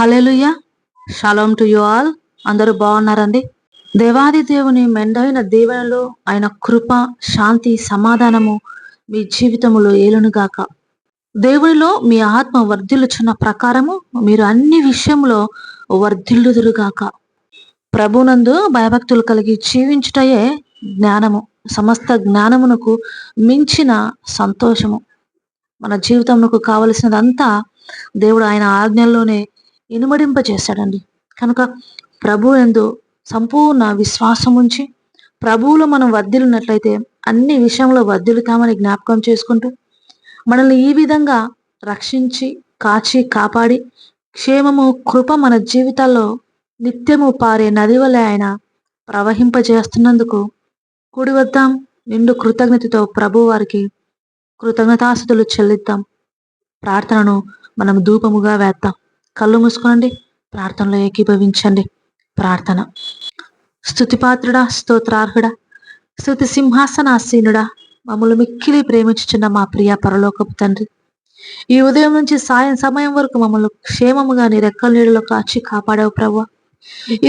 Hallelujah shalom to you all. అందరూ బాగున్నారండి? దేవాది దేవుని మెండైన దీవెనలు ఆయన కృప శాంతి సమాధానము మీ జీవితములో ఏలునుగాక. దేవునిలో మీ ఆత్మ వర్ధిల్లుచున్న ప్రకారము మీరు అన్ని విషయంలో వర్ధిల్లుదురుగాక. ప్రభునందు భయభక్తులు కలిగి జీవించుటయే జ్ఞానము సమస్త జ్ఞానమునకు మించిన సంతోషము. మన జీవితమునకు కావలసినదంతా దేవుడు ఆయన ఆజ్ఞల్లోనే ఇనుమడింపజేశాడండి. కనుక ప్రభు ఎందు సంపూర్ణ విశ్వాసం ఉంచి ప్రభువులో మనం వర్ధిల్లినట్లయితే అన్ని విషయంలో వర్ధిల్లుతామని జ్ఞాపకం చేసుకుంటూ మనల్ని ఈ విధంగా రక్షించి కాచి కాపాడి క్షేమము కృప మన జీవితాల్లో నిత్యము పారే నది వలె ఆయన ప్రవహింపజేస్తున్నందుకు కూడి వద్దాం నిండు కృతజ్ఞతతో ప్రభు వారికి కృతజ్ఞతాస్తుతులు చెల్లిద్దాం. ప్రార్థనను మనం ధూపముగా వేద్దాం. కళ్ళు మూసుకోండి ప్రార్థనలో ఏకీభవించండి. ప్రార్థన. స్థుతిపాత్రుడా స్తోత్రార్హుడా స్థుతి సింహాసనాసీనుడా మమ్మల్ని మిక్కిలి ప్రేమించుచున్న మా ప్రియ పరలోకపు తండ్రి. ఈ ఉదయం నుంచి సాయం సమయం వరకు మమ్మల్ని క్షేమముగా నీ రెక్కల నీడలో కాచి కాపాడావు ప్రభు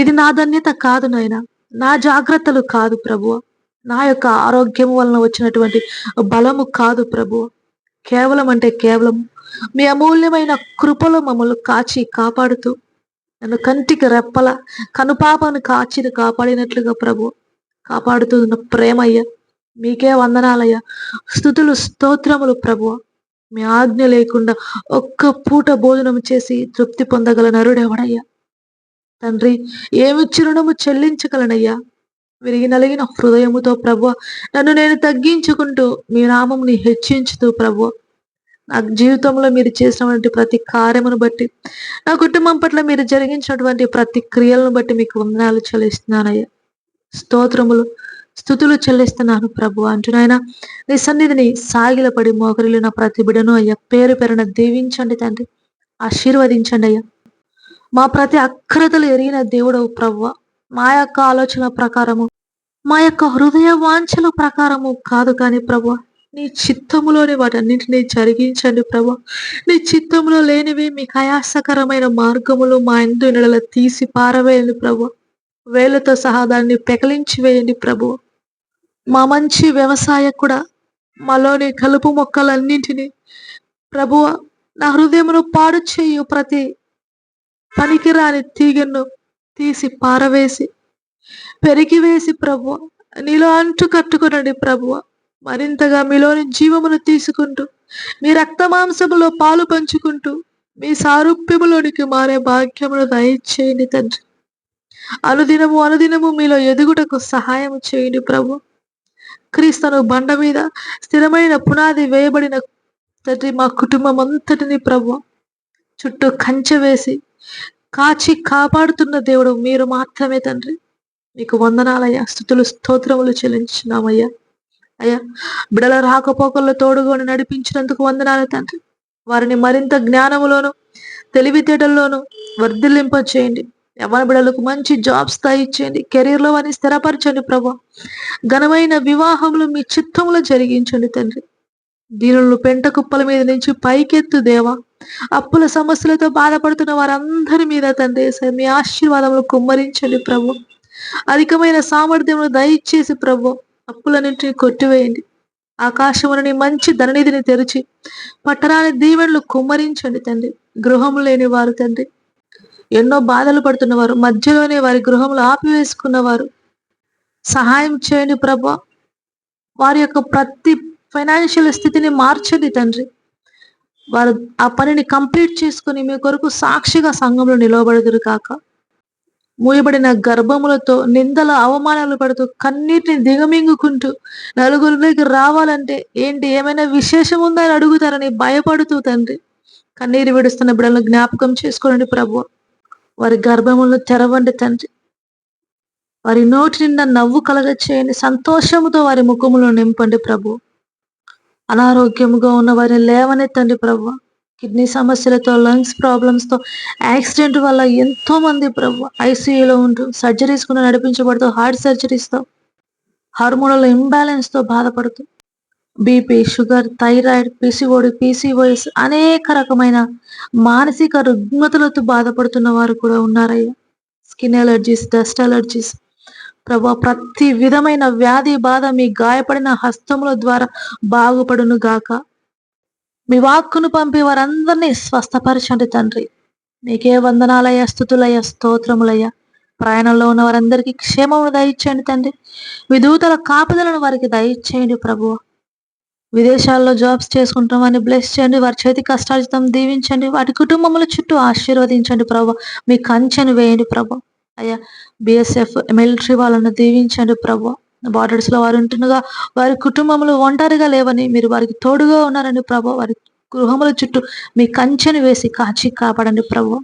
ఇది నా ధన్యత కాదు నాయన నా జాగ్రత్తలు కాదు ప్రభు నా యొక్క ఆరోగ్యం వలన వచ్చినటువంటి బలము కాదు ప్రభు కేవలం అంటే కేవలం మీ అమూల్యమైన కృపలు మమ్మల్ని కాచి కాపాడుతూ నన్ను కంటికి రెప్పల కనుపాపను కాచిని కాపాడినట్లుగా ప్రభు కాపాడుతున్న ప్రేమయ్య మీకే వందనాలయ్య. స్థుతులు స్తోత్రములు ప్రభు. మీ ఆజ్ఞ లేకుండా ఒక్క పూట భోజనం చేసి తృప్తి పొందగల నరుడెవడయ్యా తండ్రి ఏమిచ్చి రుణము చెల్లించగలనయ్యా? విరిగి నలిగిన హృదయముతో ప్రభు నన్ను నేను తగ్గించుకుంటూ మీ నామంని హెచ్చించుతూ ప్రభు నా జీవితంలో మీరు చేసినటువంటి ప్రతి కార్యమును బట్టి నా కుటుంబం పట్ల మీరు జరిగించినటువంటి ప్రతి క్రియలను బట్టి మీకు వందనాలు చెల్లిస్తున్నానయ్యా. స్తోత్రములు స్థుతులు చెల్లిస్తున్నాను ప్రభు అంటున్నాయన. నీ సన్నిధిని సాగిలపడి మోకరిలిన ప్రతి బిడను అయ్యా పేరు పేరున దీవించండి తండ్రి. ఆశీర్వదించండి అయ్యా మా ప్రతి అక్రతలు ఎరిగిన దేవుడవు ప్రభు మా యొక్క ఆలోచన ప్రకారము మా యొక్క హృదయ వాంఛల ప్రకారము కాదు కానీ ప్రభు నీ చిత్తములోని వాటన్నింటినీ జరిగించండి ప్రభు. నీ చిత్తములో లేనివి మీ కయాసకరమైన మార్గములు మా ఎందు నెలల తీసి పారవేయండి ప్రభు. వేలతో సహా దాన్ని పెకలించి వేయండి ప్రభు. మా మంచి వ్యవసాయ కూడా మాలోని కలుపు మొక్కలన్నింటినీ ప్రభువ నా హృదయమును పాడు చేయు ప్రతి పనికిరాని తీగను తీసి పారవేసి పెరిగివేసి ప్రభు నీలో అంటు కట్టుకునండి ప్రభువ మరింతగా మీలోని జీవమును తీసుకుంటూ మీ రక్త మాంసములో పాలు పంచుకుంటూ మీ సారూప్యములోనికి మారే భాగ్యమును దయచేయండి తండ్రి. అనుదినము అనుదినము మీలో ఎదుగుటకు సహాయం చేయండి ప్రభు. క్రీస్తును బండ మీద స్థిరమైన పునాది వేయబడిన తండ్రి మా కుటుంబం అంతటిని ప్రభు చుట్టూ కంచె వేసి కాచి కాపాడుతున్న దేవుడు మీరు మాత్రమే తండ్రి. మీకు వందనాలయ్యా స్థుతులు స్తోత్రములు చెల్లించినామయ్యా అయ్యా బిడల రాకపోకల్లో తోడుకొని నడిపించినందుకు వందనాలు తండ్రి. వారిని మరింత జ్ఞానములోను తెలివితేటల్లోనూ వర్ధిల్లింప చేయండి. యవన బిడలకు మంచి జాబ్స్ ఇచ్చేయండి. కెరీర్లో వారిని స్థిరపరచండి ప్రభా. ఘనమైన వివాహములు మీ చిత్తంలో జరిగించండి తండ్రి. దీనులను పెంట కుప్పల మీద నుంచి పైకెత్తు దేవా. అప్పుల సమస్యలతో బాధపడుతున్న వారందరి మీద తండ్రి మీ ఆశీర్వాదములు కుమ్మరించండి ప్రభు. అధికమైన సామర్థ్యములు దయచేసి ప్రభు అప్పులన్నింటినీ కొట్టివేయండి. ఆకాశమునని మంచి ధననిధిని తెరిచి పట్టరాని దీవెనలు కుమ్మరించండి తండ్రి. గృహం లేని వారు తండ్రి. ఎన్నో బాధలు పడుతున్నవారు మధ్యలోనే వారి గృహంలో ఆపివేసుకున్నవారు. సహాయం చేయండి ప్రభా. వారి యొక్క ప్రతి ఫైనాన్షియల్ స్థితిని మార్చండి తండ్రి. వారు ఆ పనిని కంప్లీట్ చేసుకుని మీ కొరకు సాక్షిగా సంఘంలో నిలవబడదురు కాక. మూయబడిన గర్భములతో నిందల అవమానాలు పడుతూ కన్నీటిని దిగమింగుకుంటూ నలుగురిలోకి రావాలంటే ఏంటి? ఏమైనా విశేషం ఉందా అని అడుగుతారని భయపడుతూ తండ్రి. కన్నీరు విడుస్తున్న బిడ్డలను జ్ఞాపకం చేసుకోండి ప్రభు. వారి గర్భములను తెరవండి తండ్రి. వారి నోటి నిండా నవ్వు కలగ చేయండి సంతోషముతో వారి ముఖములను నింపండి ప్రభు. అనారోగ్యముగా ఉన్న వారిని లేవనెత్తండి ప్రభు. కిడ్నీ సమస్యలతో లంగ్స్ ప్రాబ్లమ్స్తో యాక్సిడెంట్ వల్ల ఎంతో మంది ప్రభు ఐసీయూలో ఉంటూ సర్జరీస్ కూడా నడిపించబడుతూ హార్ట్ సర్జరీస్తో హార్మోనల్ ఇంబ్యాలెన్స్తో బాధపడుతూ BP sugar thyroid PCOD PCOS అనేక రకమైన మానసిక రుగ్మతలతో బాధపడుతున్న వారు కూడా ఉన్నారయ్యా. స్కిన్ ఎలర్జీస్ డస్ట్ ఎలర్జీస్ ప్రభా ప్రతి విధమైన వ్యాధి బాధ మీ గాయపడిన హస్తముల ద్వారా బాగుపడును గాక. మీ వాక్కును పంపి వారందరినీ స్వస్థపరచండి తండ్రి. మీకే వందనాలయ్య స్థుతులయ్య స్తోత్రములయ్య. ప్రయాణంలో ఉన్న వారందరికీ క్షేమము దయచేయండి తండ్రి. విదూతల కాపుదలను వారికి దయచేయండి ప్రభు విదేశాల్లో జాబ్స్ చేసుకుంటామని బ్లెస్ చేయండి వారి చేతి కష్టార్జితం దీవించండి వాటి కుటుంబముల చుట్టూ ఆశీర్వదించండి ప్రభు మీ కంచెను వేయండి ప్రభు అయ్యా బిఎస్ఎఫ్ మిలిటరీ వాళ్ళను దీవించండి ప్రభు బార్డర్స్లో వారు ఉంటుండగా వారి కుటుంబంలో ఒంటరిగా లేవని మీరు వారికి తోడుగా ఉన్నారని ప్రభు వారి గృహముల చుట్టూ మీ కంచెను వేసి కాచి కాపాడండి ప్రభు.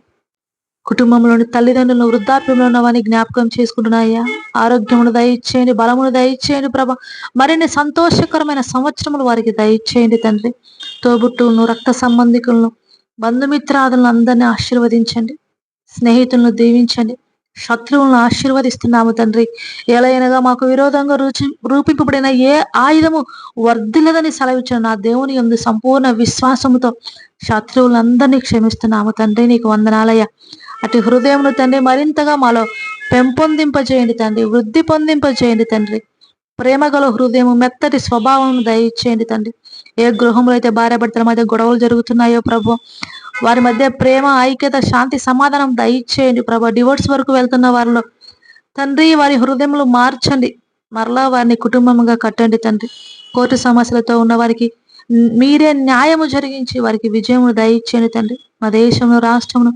కుటుంబంలోని తల్లిదండ్రులను వృద్ధాప్యంలో ఉన్నవని జ్ఞాపకం చేసుకుంటున్నాయ్యా. ఆరోగ్యమును దయచేయండి బలమును దయచేయండి ప్రభ. మరిన్ని సంతోషకరమైన సంవత్సరములు వారికి దయచేయండి తండ్రి. తోబుట్టును రక్త సంబంధికులను బంధుమిత్రాదులను అందరినీ ఆశీర్వదించండి. స్నేహితులను దీవించండి. శత్రువులను ఆశీర్వదిస్తున్నాము తండ్రి. ఎలాగనగా మాకు విరోధంగా రుచి రూపింపబడిన ఏ ఆయుధము వర్ధిల్లదని సెలవిచ్చిన నా దేవుని ఎందు సంపూర్ణ విశ్వాసముతో శత్రువులందరినీ క్షమిస్తున్నాము తండ్రి. నీకు వందనాలయ్య. అటు హృదయమును తండ్రి మరింతగా మాలో పెంపొందింపజేయండి తండ్రి. వృద్ధి పొందింపజేయండి తండ్రి. ప్రేమగల హృదయం మెత్తటి స్వభావం దయచేయండి తండ్రి. ఏ గృహంలో అయితే భార్యాభర్తల మధ్య గొడవలు జరుగుతున్నాయో ప్రభు. వారి మధ్య ప్రేమ ఐక్యత శాంతి సమాధానం దయచేయండి ప్రభు. డివోర్స్ వరకు వెళ్తున్న వారిలో తండ్రి వారి హృదయములు మార్చండి. మరలా వారిని కుటుంబంగా కట్టండి తండ్రి. కోర్టు సమస్యలతో ఉన్న వారికి మీరే న్యాయము జరిగించి వారికి విజయము దయచేయండి తండ్రి. మా దేశంలో రాష్ట్రమును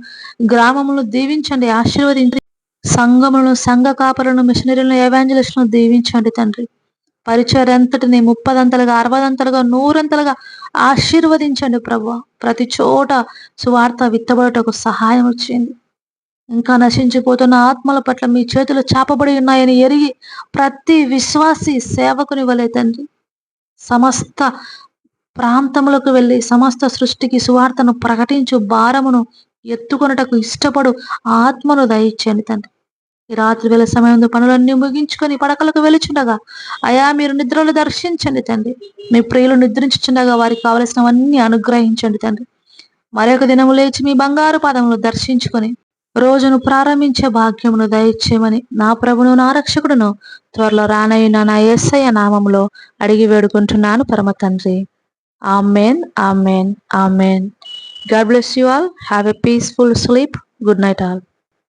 గ్రామములను దీవించండి. ఆశీర్వదించి సంఘములను సంఘ కాపలను మిషనరీలను ఎవాంజలిస్టులను దీవించండి తండ్రి. పరిచరంతటిని ముప్పదంతలుగా అరవదంతలుగా నూరంతలుగా ఆశీర్వదించండి ప్రభు. ప్రతి చోట సువార్త విత్తబడటకు సహాయం వచ్చింది. ఇంకా నశించిపోతున్న ఆత్మల పట్ల మీ చేతులు చాపబడి ఉన్నాయని ఎరిగి ప్రతి విశ్వాసి సేవకుని వలె తండ్రి. సమస్త ప్రాంతములకు వెళ్ళి సమస్త సృష్టికి సువార్తను ప్రకటించు భారమును ఎత్తుకొనటకు ఇష్టపడు ఆత్మను దయచేయండి తండ్రి. రాత్రి వేళ సమయంలో పనులన్నీ ముగించుకొని పడకలకు వెలుచుండగా అయా మీరు నిద్రలు దర్శించండి తండ్రి. మీ ప్రియులు నిద్రించుచుండగా వారికి కావలసినవన్నీ అనుగ్రహించండి తండ్రి. మరొక దినము లేచి మీ బంగారు పాదములు దర్శించుకొని రోజును ప్రారంభించే భాగ్యమును దయచేయమని నా ప్రభును నా రక్షకుడును త్వరలో రానయ్యిన నా ఏసయ్య నామములో అడిగి వేడుకుంటున్నాను పరమ తండ్రి. Amen amen amen. God bless you all. Have a peaceful sleep. Good night all.